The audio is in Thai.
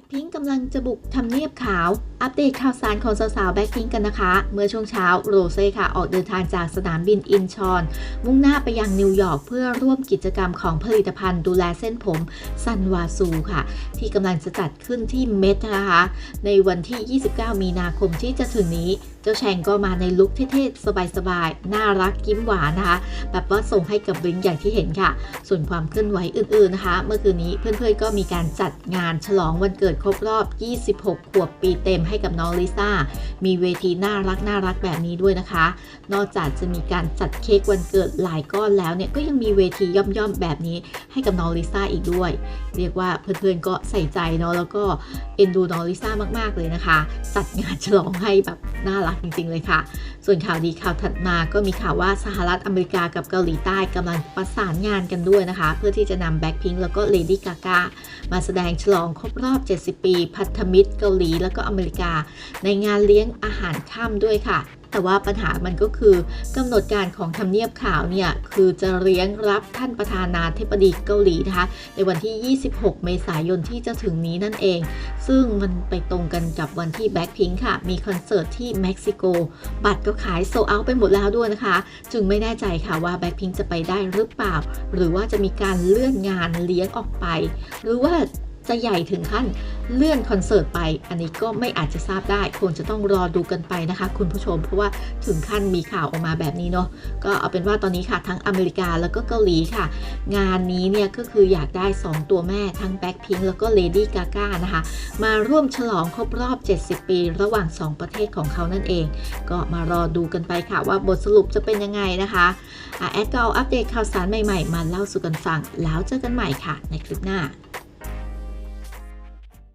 คพิงกำลังจะบุกทำเนียบขาว อัปเดตข่าวสารของสาวๆแบ็คพิงกันนะคะ เมื่อช่วงเช้าโรเซ่ค่ะ ออกเดินทางจากสนามบินอินชอน มุ่งหน้าไปยังนิวยอร์กเพื่อร่วมกิจกรรมของผลิตภัณฑ์ดูแลเส้นผม ซันวาซูค่ะ ที่กำลังจะจัดขึ้นที่เมทนะคะ ในวันที่ 29 มีนาคมที่จะถึงนี้ เจ้าแชงก็มาในลุคเท่ๆ สบายๆ น่ารักยิ้มหวานนะคะ แบบว่าส่งให้กับบริงอย่างที่เห็นค่ะ ส่วนความเคลื่อนไหวอื่นๆนะคะ เมื่อคืนนี้เพื่อนๆก็มีการจัดงานฉลองวันเกิดครบรอบ 26 ขวบปีเต็มให้กับน้องลิซ่า มีเวทีน่ารักน่ารักแบบนี้ด้วยนะคะ นอกจากจะมีการจัดเค้กวันเกิดหลายก้อนแล้วเนี่ย ก็ยังมีเวทีย่อมๆแบบนี้ให้กับน้องลิซ่าอีกด้วย เรียกว่าเพื่อนๆก็ใส่ใจเนาะ แล้วก็เอ็นดูน้องลิซ่ามากๆเลยนะคะ จัดงานฉลองให้แบบ น่ารักจริง ๆ เลยค่ะ ส่วนข่าวดีข่าวถัดมาก็มีข่าวว่าสหรัฐอเมริกากับเกาหลีใต้กำลังประสานงานกันด้วยนะคะ เพื่อที่จะนำแบ็คพิงแล้วก็เลดี้กากามาแสดงฉลองครบรอบ 70 ปี พันธมิตรเกาหลีแล้วก็อเมริกา ในงานเลี้ยงอาหารค่ำด้วยค่ะ แต่ว่าปัญหามันก็คือกำหนดการของทำเนียบขาวเนี่ยคือจะเลี้ยงรับท่านประธานาธิบดีเกาหลีนะคะในวันที่ 26 เมษายนที่จะถึงนี้นั่นเอง ซึ่งมันไปตรงกันกับวันที่แบ็คพิงค่ะ มีคอนเสิร์ตที่เม็กซิโก บัตรก็ขายโซเอาไปหมดแล้วด้วยนะคะ จึงไม่แน่ใจค่ะว่าแบ็คพิงจะไปได้หรือเปล่า หรือว่าจะมีการเลื่อนงานเลี้ยงออกไป หรือว่า จะใหญ่ถึงขั้นเลื่อนคอนเสิร์ตไป อันนี้ก็ไม่อาจจะทราบได้คงจะต้องรอดูกันไปนะคะ คุณผู้ชม เพราะว่าถึงขั้นมีข่าวออกมาแบบนี้เนาะก็เอาเป็นว่าตอนนี้ค่ะทั้งอเมริกาแล้วก็เกาหลีค่ะ งานนี้เนี่ยก็คืออยากได้ 2 ตัวแม่ทั้งแบ็คพิงแล้วก็เลดี้กาก้านะคะ มาร่วมฉลองครบรอบ 70 ปี ระหว่าง 2 ประเทศของเขานั่นเอง ก็มารอดูกันไปค่ะว่าบทสรุปจะเป็นยังไงนะคะอะแอดก็เอาอัปเดตข่าวสารใหม่ๆ มาเล่าสู่กันฟัง แล้วเจอกันใหม่ค่ะ ในคลิปหน้า